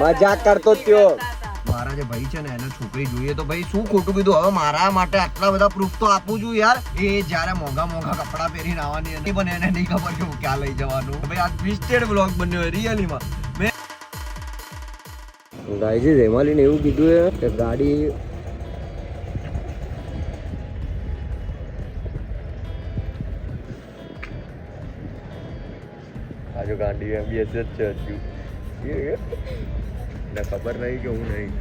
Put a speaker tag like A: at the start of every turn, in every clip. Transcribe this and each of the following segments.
A: મજાક કરતો ત્યો મારા જે ભાઈ છે ને એને છોકરી જોઈએ તો ભાઈ શું ખોટું કીધું? હવે મારા માટે આટલા બધા પ્રૂફ તો આપું છું યાર. એ જ્યારે મોંઘા મોંઘા કપડા પહેરીને આવવાની હતી પણ એને નહીં ખબર કે હું ક્યાં લઈ જવાનું. ભાઈ આ ટ્વિસ્ટેડ બ્લોગ બન્યો રિયલીમાં મેં. ગાઈજી રેમાલીને એવું કીધું કે ગાડી આજુ ગાંડી એમબીએસ જ છે હજુ. એને ખબર નહીં કે હું નહીં.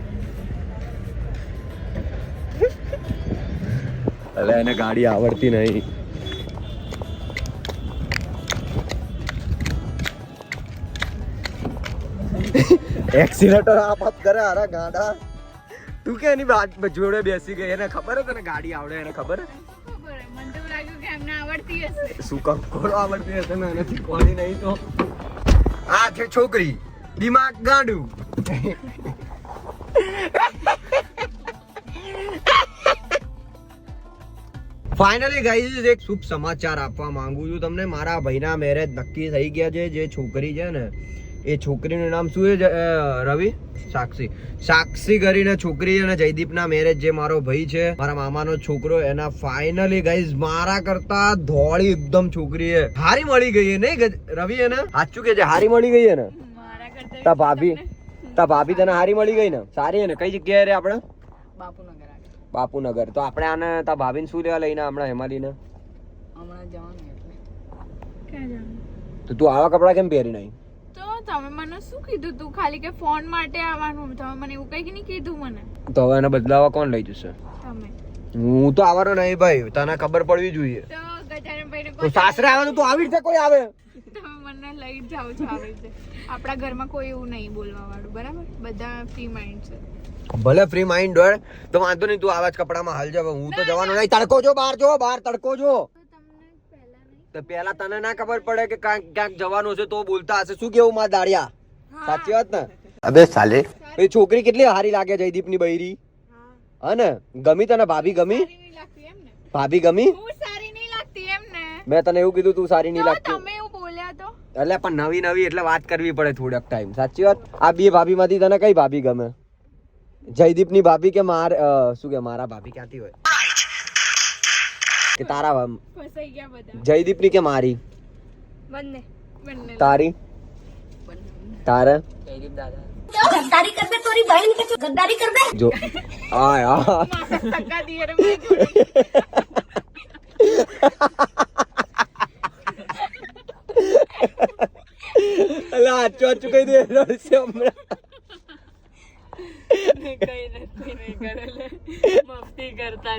A: એટલે એને ગાડી આવડતી નહીં. એક્સિલેટર આપ કરે અરે ગાડા. તું કે એની બાજ- જોડે બેસી ગઈ? એને ખબર તને ગાડી આવડે? એને ખબર
B: આવડતી હશે.
A: શું કામ? કોલો આવડતી હશે? ને એનાથી શીખવાડી નહીં તો. આ છે છોકરી. દિમાગ ગાંડું. ફાઇનલી ગાઈઝ એક શુભ સમાચાર આપવા માંગુ છું તમને. મારા ભાઈના મેરેજ નક્કી થઈ ગયા છે. જે છોકરી છે ને, એ છોકરીનું નામ શું છે? રવિ? સાક્ષી. સાક્ષી કરીને છોકરી અને જયદીપના મેરેજ જે મારો ભાઈ છે, મારા મામાનો છોકરો, એના ફાઇનલી ગાઈઝ મારા કરતા ધોળી એકદમ છોકરી હારી મળી ગઈ નહીં રવિ એને? સાચું કે છે? હારી મળી ગઈ ને તા ભાભી તા ભાભી તને હારી મળી ગઈ ને? સારી ને? કઈ જગ્યાએ રે આપણે?
B: બાપુનગર આગળ.
A: બાપુનગર. તો આપણે આને તા ભાભીને શું લેવા લઈને હમણાં હેમાલીને?
B: હમણાં જવાનું એટલે. ક્યાં
A: તો તું આવા કપડાં કેમ પહેરી નહીં
B: તો તમે મને શું કીધું તું? ખાલી કે ફોન માટે આવવાનું. તમે મને એવું કઈ નહીં કીધું મને.
A: તો હવે એને બદલાવા કોણ લઈ જશે?
B: તમે.
A: હું તો આવવાનો નહીં ભાઈ. તને ખબર પડવી જોઈએ.
B: તો
A: સાસરે આવે તો આવી રીતે કોઈ આવે?
B: તમે લઈ જાવ છો આવી રીતે. આપણા ઘરમાં કોઈ એવું નહીં બોલવા વાળું બરાબર? બધા ફ્રી માઇન્ડ છે.
A: ભલે ફ્રી માઇન્ડ હોય તો વાંધો નહીં તું આવા જ કપડામાં હાલ જાવ. હું તો જવાનો નહીં. તડકો જો બહાર જો બહાર તડકો જો.
B: તો પહેલા
A: તને ના ખબર પડે કે ક્યાંક ક્યાંક જવાનું છે તો બોલતા હશે. શું કેવું માં દાડિયા? સાચી વાત ને?
C: અબે સાલે.
A: એ છોકરી કેટલી હારી લાગે જયદીપની બૈરી?
B: હા.
A: હા ને? ગમી તને ભાભી ગમી?
B: ને
A: ભાભી ગમી?
B: હું સારી નહીં લાગતી એમ ને
A: મેં તને એવું કીધું તું સારી નહીં લાગતી. એટલે પણ નવી નવી એટલે વાત કરવી પડે થોડોક ટાઈમ સાચી વાત આ બે ભાભીમાંથી તને કઈ ભાભી ગમે જયદીપની ભાભી કે માર શું કે મારા ભાભી ક્યાંથી હોય કે તારા જયદીપની કે મારી તારી તારા
D: ગદ્દારી કર દે તોરી બહેન કે ગદ્દારી કર દે
A: જો આ
B: આ
A: એટલે આચું આચું કહી દે રડશે હમણાં.
B: મસ્તી કરતા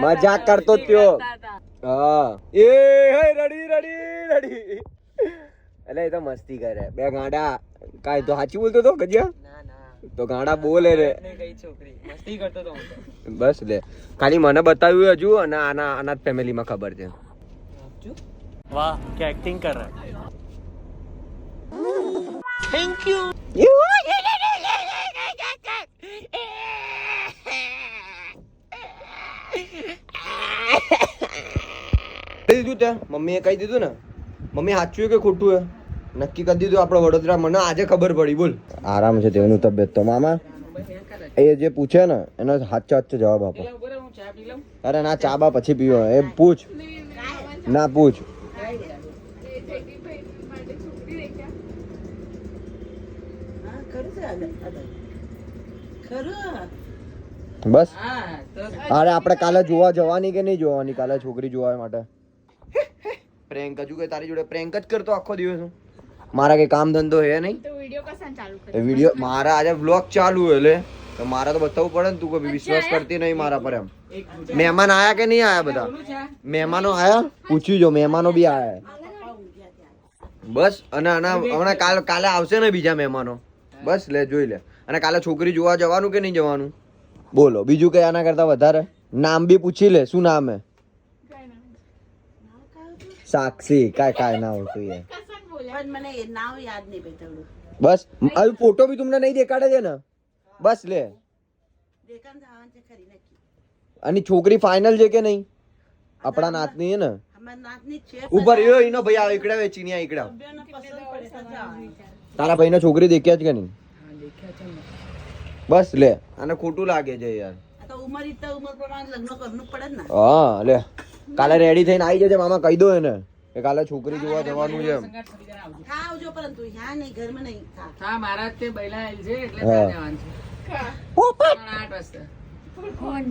B: મજાક કરતા
A: કરતો ત્યો. હા. એ રડી રડી રડી. એટલે એ તો મસ્તી કરે. બે ગાંડા. કાઈ તો સાચી બોલતો તો ગજિયા? તો ગાંડા બોલે રે. બસ લે. ખાલી મને બતાવ્યું હજુ અને આના આના ફેમિલીમાં ખબર છે.
E: જો વાહ કે એક્ટિંગ કર રહા હે થેન્ક યુ
A: કહી દીધું તે મમ્મીએ કહી દીધું ને. મમ્મી સાચું કે ખોટું હે નક્કી કરી દીધું આપણે વડોદરા મને આજે ખબર પડી બોલ. આરામ છે તેનું તબિયત તો મામા. એ જે પૂછે ને એનો સાચો સાચો જવાબ આપો. અરે ના ચા બા પછી પીવો. એ પૂછ. ના પૂછ.
B: એ જયદીપભાઈ માટે છોકરી દેખ્યા
A: બસ. અરે આપણે કાલે જોવા જવાની કે નહીં જોવાની? કાલે છોકરી જોવા માટે. પ્રેન્ક હજુ કે તારી જોડે પ્રેન્ક જ કરતો આખો દિવસ હું. મારા કઈ કામ ધંધો હે નહીં?
B: તો વીડિયો
A: મારા આજે વ્લોગ ચાલુ હે એટલે તો મારે તો બતાવવું પડે ને તું કોઈ વિશ્વાસ કરતી નહીં મારા પર એમ. મહેમાન આયા કે નહીં આયા બધા? મહેમાનો આયા? પૂછી જો મહેમાનો બી આયા બસ અને આના હમણાં કાલ કાલે આવશે ને બીજા મહેમાનો. બસ લે જોઈ લે. અને કાલે છોકરી જોવા જવાનું કે નહીં જવાનું? બોલો બીજું કઈ આના કરતા વધારે? નામ બી પૂછી લે શું નામ હે? સાક્ષી કાય કાય ના હતું યાર.
B: કસન બોલ્યા.
D: પણ મને એ નામ યાદ નહીં બેઠવડું
A: બસ હવે ફોટો બી તમને નહીં દેખાડે છે ને? બસ લે અને છોકરી ફાઇનલ છે કે નહીં આપણા નાતની હે ને ઉપર યો ઈનો ભાઈ આવ એકડા વે ચીનિયા એકડા તારા ભાઈનો છોકરી દેખ્યા જ કે નહીં બસ લે અને ખોટું લાગે છે યાર હા લે કાલે રેડી થઈને આવી જજે મામા કહી દો એને કે કાલે છોકરી જોવા જવાનું છે
C: આવજો પરંતુ ઘરમાં નહીં
F: મારા તે છે એટલે જવાનું છે પોપટ કોણ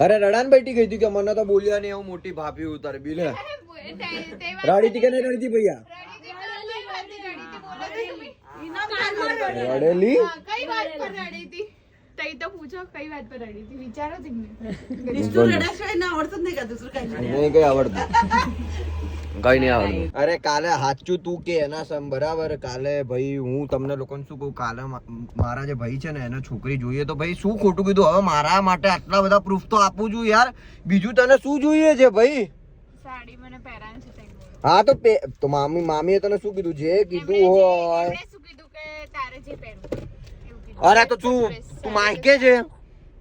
A: અરે રડાન બેઠી ગઈ હતી કે મને તો બોલ્યા ને એવું મોટી ભાભી ઉતારી બી લે. રાડી ટીકા નહીં રડતી ભૈયા? રડેલી.
B: કઈ વાત પર રડી હતી તઈ તો પૂછો કઈ વાત પર રડી હતી. વિચારો તમને
C: નિષ્ઠુર રડાશવાય ના. આવડતું નહીં કાં દૂસરું કાંઈ નહીં.
A: કઈ આવડતું. કઈ નહીં આવડતું. અરે કાલે હાચું તું કે એના સમ બરાબર. કાલે ભાઈ હું તમને લોકોને શું કહું કાલે મારા જે ભાઈ છે ને એને છોકરી જોઈએ તો ભાઈ શું ખોટું કીધું? હવે મારા માટે આટલા બધા પ્રૂફ તો આપું છું યાર. બીજું તને શું જોઈએ છે ભાઈ?
B: સાડી મને પહેરાવાની છે
A: હા તો તો મામી મામીએ તને શું કીધું? જે કીધું હોય.
B: શું કીધું કે તારે જે પહેરવું.
A: અરે તો તું તું માઈકે છે?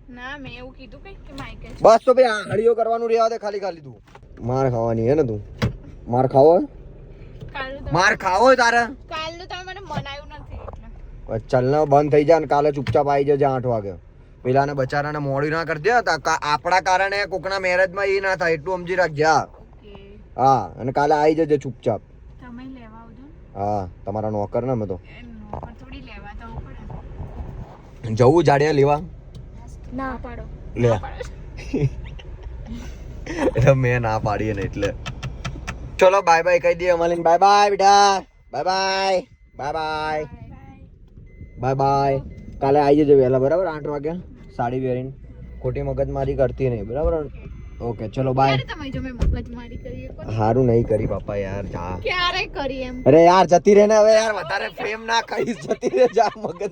B: ના મેં એવું કીધું કે માઈકે છે.
A: બસ તો ભાઈ આંગળીઓ કરવાનું રહેવા દે ખાલી ખાલી તું. માર ખાવાની હે ને તું. માર ખાવો માર ખાવો હોય તારે?
B: કાલનું તમે મને મનાયું નથી
A: ચલને બંધ થઈ જાય ને કાલે ચૂપચાપ આવી જજે આઠ વાગે. પેલાને બચારાને મોડી ના કરી તા આપણા કારણે કોકના મેરેજમાં એ ના થાય એટલું સમજી રાખજે હા હા અને કાલે આવી જજે ચૂપચાપ.
B: તમે લેવા આવજો
A: હા તમારા નોકર ને અમે તો.
B: નોકર થોડી લેવા તો પડે.
A: જવું જાડિયા લેવા?
B: ના પાડો.
A: લે. એટલે મેં ના પાડીએ ને એટલે. ચલો બાય બાય કહી દઈએ અમારી બાય બાય બેટા. Bye bye bye bye bye bye કાલે આવી જજો વહેલા બરાબર? આઠ વાગે સાડી પહેરીને. ખોટી મગજમારી કરતી નહીં બરાબર? ઓકે ચલો બાય? હારું નહીં કરી બાપા યાર જા.
B: ક્યારે કરી એમ?
A: અરે યાર જતી રહે ને હવે યાર વધારે પ્રેમ ના કહીશ જતી રહે જા મગજ.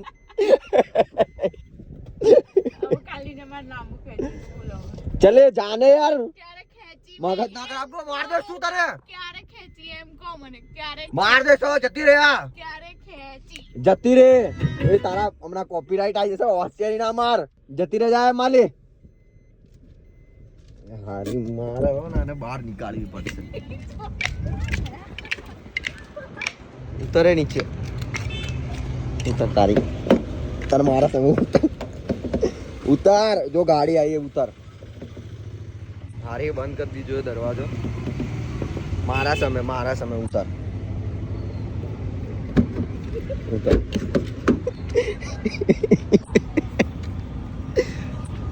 A: ચલે જાને યાર. મગજ ના ખરાબ માર દે શું તારે?
B: ક્યારે ખેંચી એમ કો મને ક્યારે
A: માર દે છો જતી રહે આ.
B: ક્યારે ખેંચી?
A: જતી રે. એ તારા હમણાં કોપીરાઈટ આવી જશે હોશિયારી ના માર. જતી રે જાય માલી. હારી મારે હો ને બહાર નીકાળવી પડશે. ઉતરે નીચે. ઉતર તારી. તાર મારા સામે ઉતર. ઉતાર. જો ગાડી આવી ઉતર. હારી બંધ કરી દીધો દરવાજો. મારા સામે મારા સામે ઉતાર. ઉતાર.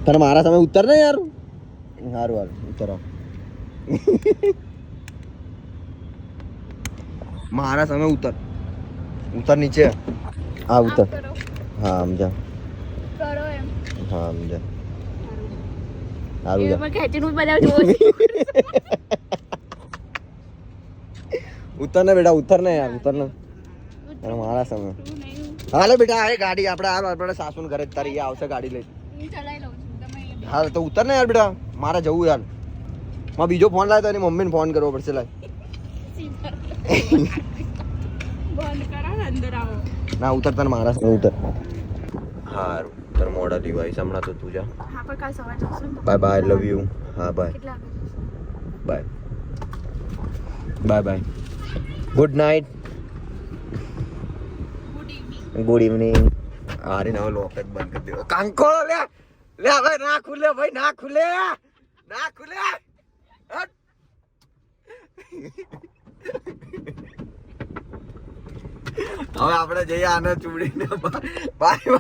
A: તને મારા સામે ઉતર ને યાર. સારું હારું. ઉતરો મારા સામે ઉતર. ઉતર નીચે. હા ઉતર. હા સમજા.
B: કરો એમ.
A: હા સમજા. સારું જા.
B: બધા
A: ઉતર ને બેટા ઉતર. ને યાર ઉતર ને મારા હાલે બેટા આ ગાડી આપણે આ આપણે સાસુન ઘરે તારી આવશે ગાડી લઈ.
B: હું
A: તો ઉતર ને યાર બેટા મારે જવું યાર. માં બીજો ફોન લાવ્યો તો એની મમ્મીને ફોન કરવો પડશે લાય.
B: ના
A: ઉતર તને મારા ઉતર. હારું. તાર મોડા ડિવાઇસ હમણાં તો તું જા.
B: હા પર કાલ સવારે જશું
A: બાય બાય લવ યુ હા bye? Bye bye bye good night
B: good evening
A: અરે ના લોક જ બંધ કરી દેવો કાંકો લે લે હવે ના ખુલે ભાઈ ના ખુલે. ના ખુલે. હવે આપણે જઈએ આને ચૂડીને bye bye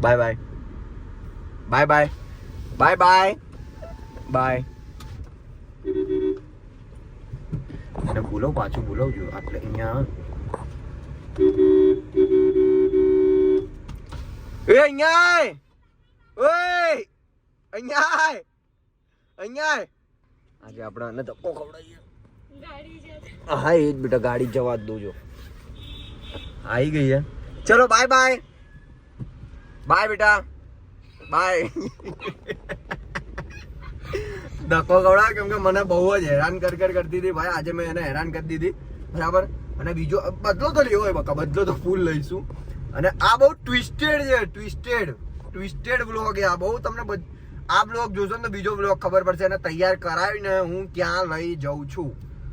A: bye bye bye bye bye bye bye એને બોલાવ પાછું બોલાવજો એટલે અહીંયા એ અહીંયા આય. ઓય અહીંયા આય. અહીંયા આય. આજે આપણે આને ધક્કો ખવડાવીએ હા, એ જ બેટા, ગાડી જવા જ દોજો આવી ગઈ હે. ચલો બાય બાય બાય બેટા. બાય ધક્કો ગવડા કેમ કે મને બહુ જ હેરાન કર કર કરતી હતી ભાઈ. આજે મેં એને હેરાન કરી દીધી. બરાબર? અને બીજો બદલો તો લેવો હોય બકા. બદલો તો ફૂલ લઈશું. અને આ બહુ ટ્વિસ્ટેડ છે ટ્વિસ્ટેડ ટ્વિસ્ટેડ બ્લોગ છે આ. બહુ તમને આ બ્લોગ જોશો ને બીજો બ્લોગ ખબર પડશે. એને તૈયાર કરાવીને હું ક્યાં લઈ જાઉં છું.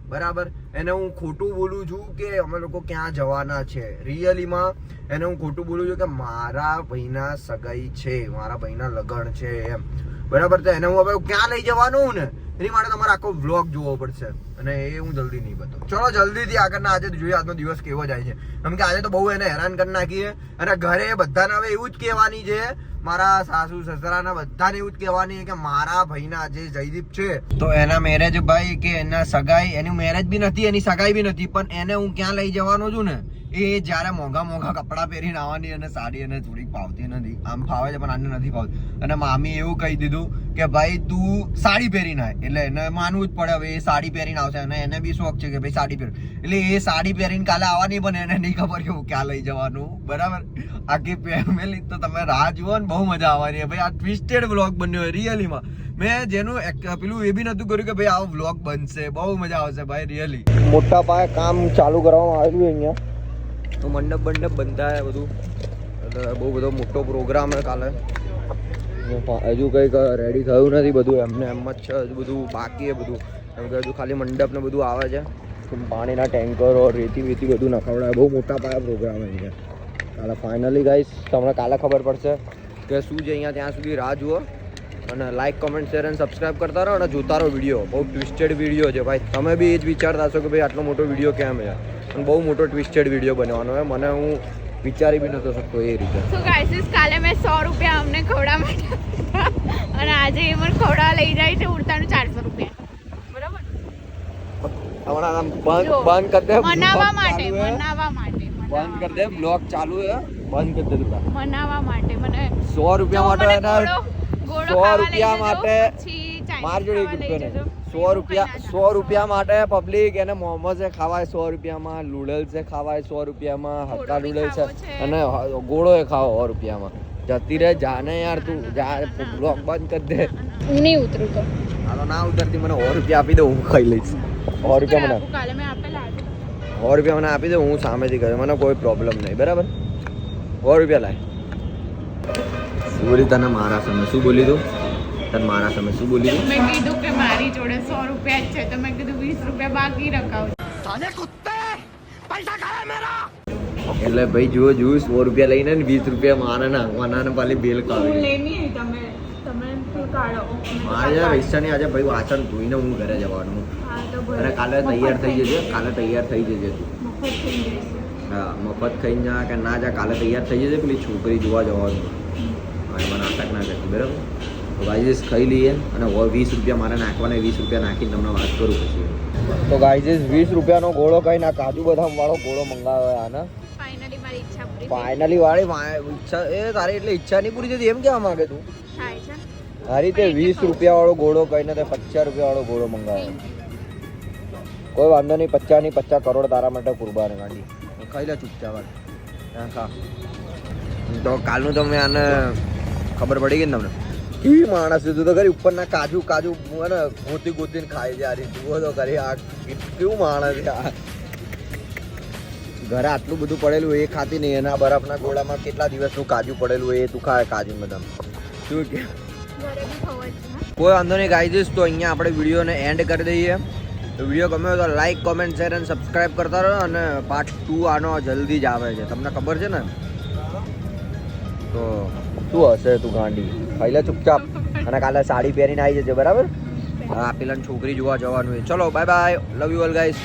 A: બરાબર? એને હું ખોટું બોલું છું કે અમે લોકો ક્યાં જવાના છે? રિયલીમાં એને હું ખોટું બોલું છું કે મારા ભાઈના સગાઈ છે, મારા ભાઈના લગ્ન છે એમ. બરાબર? તો એને હું હવે ક્યાં લઈ જવાનું ને? એની માટે તમારે આખો વ્લોગ જોવો પડશે. અને એ હું જલ્દી નહીં બતાવું. ચલો, જલ્દીથી આગળના આજે જોઈએ, આજનો દિવસ કેવો જાય છે. કેમ કે આજે તો બહુ એને હેરાન કરી નાખીએ. અને ઘરે બધાને હવે એવું જ કહેવાની છે, મારા સાસુ, સસરાના બધાને એવું જ કહેવાની કે મારા ભાઈના જે જયદીપ છે. તો એના મેરેજ ભાઈ કે એના સગાઈ, એની મેરેજ બી નથી, એની સગાઈ બી નથી, પણ એને હું ક્યાં લઈ જવાનો છું ને? એ જ્યારે મોંઘા મોંઘા કપડાં પહેરીને આવવાની અને સાડી અને થોડીક ફાવતી નથી. આમ ફાવે છે, પણ આને નથી ફાવતી. અને મામી એવું કહી દીધું કે ભાઈ, તું સાડી પહેરીને આય. એટલે એને માનવું જ પડે, હવે એ સાડી પહેરીને આવશે. અને એને બી શોખ છે કે ભાઈ, સાડી પહેર. એટલે એ સાડી પહેરીને કાલે આવવાની પણ એને નહીં ખબર કે હું ક્યાં લઈ જવાનું. બરાબર? આખી ફેમિલી તો તમે રાહ જુઓ ને, બહુ મજા આવવાની ભાઈ, આ ટ્વિસ્ટેડ બ્લોગ બન્યો હોય રિયલીમાં મેં. જેનું પેલું એ બી નતું કર્યું કે ભાઈ આવો વ્લોગ બનશે. બહુ મજા આવશે ભાઈ રિયલી મોટા પાયે કામ ચાલુ કરવામાં આવ્યું અહીંયા. તો મંડપ મંડપ બંધાય બધું. એટલે બહુ બધો મોટો પ્રોગ્રામ છે કાલે. હજુ કંઈક રેડી થયું નથી બધું. એમને એમ જ છે, હજુ બધું બાકી છે બધું. કેમ કે હજુ ખાલી મંડપ ને બધું આવે છે. પાણીના ટેન્કરો, રેતી વેતી બધું નખાવડાય બહુ મોટા પાયા પ્રોગ્રામ છે અહીંયા. કાલે ફાઇનલી ગાઈશ તમને કાલે ખબર પડશે કે શું છે અહીંયા ત્યાં સુધી રાહ જુઓ. અને લાઈક કમેન્ટ શેર અને સબસ્ક્રાઈબ કરતા રહો અને જોતા રહો વીડિયો બહુ ટ્વિસ્ટેડ વીડિયો છે ભાઈ. તમે બી એ જ વિચારતા હશો કે ભાઈ આટલો મોટો વીડિયો કેમ છે? બહુ મોટો ટ્વિસ્ટેડ વીડિયો બનવાનો હોય મને હું વિચારી બી નતો શકતો એ રીતે.
B: સો ગાઈસ કાલે મેં સો રૂપિયા અમને ખવડા માટે અને આજે એ મને ખવડા લઈ જાય છે ઉડતાનું ચારસો રૂપિયા. બરાબર?
A: હમણાં આમ બંધ બંધ કરી દે મનાવા
B: માટે મનાવા માટે
A: બંધ કરી દે બ્લોગ ચાલુ છે બંધ કરી દે તું.
B: મનાવવા માટે મને
A: સો રૂપિયા માટે સો રૂપિયા માટે માર જોડે એક રૂપિયો નહીં. સો રૂપિયા સો રૂપિયા માટે પબ્લિક એને મોમોઝ એ ખાવાય સો રૂપિયામાં નૂડલ્સ એ ખાવાય સો રૂપિયામાં હક્કા
B: બી
A: નૂડલ્સ
B: છે.
A: અને ગોળો એ ખાવો સો રૂપિયામાં. જતી રહે જાને યાર તું જા બ્લોક બંધ કરી દે.
B: હું નહીં ઉતરું તો.
A: આ ના ઉતરતી મને સો રૂપિયા આપી દે હું ખાઈ લઈશ. સો રૂપિયા મને સો રૂપિયા મને આપી દે હું સામેથી કરું મને કોઈ પ્રોબ્લેમ નહીં બરાબર? સો રૂપિયા લાય. શું બોલી તને મારા સામે? શું બોલી તું? તને મારા સામે શું બોલી
B: મેં કીધું કે મારી જોડે સો રૂપિયા જ છે તો મેં કીધું વીસ રૂપિયા બાકી રખાવ.
A: એટલે ભાઈ જુઓ જુઓ સો રૂપિયા લઈને ને વીસ રૂપિયા મારે નાખવાના ને પાલી બેલ કાઢી
B: તમે તમે
A: મારે પૈસાની આજે ભાઈ વાસણ ધોઈને હું ઘરે જવાનું.
B: હા
A: અને કાલે તૈયાર થઈ જજે કાલે તૈયાર થઈ જજે તું. હા મફત ખાઈને જા કે ના જા કાલે તૈયાર થઈ જજે પેલી છોકરી જોવા જવાનું. એમાં નાટક ના કરતી બરાબર? ગાઈઝીસ ખાઈ લઈએ અને વીસ રૂપિયા મારે નાખવાના વીસ રૂપિયા નાખીને તમને વાત કરું પછી. તો ગાઈઝીસ વીસ રૂપિયાનો ગોળો કઈ ના કાજુ બદામ વાળો ગોળો મંગાવ્યો આના.
B: ફાઇનલી
A: વાળી ઈચ્છા એ તારી એટલે ઈચ્છા નહીં પૂરી થતી એમ કેવા માંગે તું?
B: તારી
A: તે રીતે વીસ રૂપિયા વાળો ગોળો કહીને તે પચાસ રૂપિયા વાળો ગોળો મંગાવ્યો. કોઈ વાંધો નહીં પચાસ નહીં પચાસ કરોડ તારા માટે કુરબાન ગાંધી ખાઈ લે ચૂપચાપ. ખા. તો કાલનું તમે આને ખબર પડી ગઈ ને તમને. કેવી માણસ છે. તું કરી ઉપરના કાજુ કાજુ અને ગોતી ગોતીને ખાય છે આ જુઓ તો કરી આ કેવું માણસ આ. ઘરે આટલું બધું પડેલું એ ખાતી નહીં. એના બરફના ગોળામાં કેટલા દિવસનું કાજુ પડેલું એ તું ખાય કાજુ બદામ શું કે? કોઈ વાંધો નહીં ગાઈ દઈશ તો અહીંયા આપણે વિડીયોને એન્ડ કરી દઈએ. તો વીડિયો ગમ્યો તો લાઈક કોમેન્ટ શેર અને સબસ્ક્રાઈબ કરતા રહો અને પાર્ટ ટુ આનો જલ્દી જ આવે છે. તમને ખબર છે ને? તો શું હશે, તું ગાંડી. ખાઈ લે ચૂપચાપ. અને કાલે સાડી પહેરીને આવી જજે, બરાબર? હા પેલા છોકરી જોવા જવાનું છે. ચલો bye bye love you all guys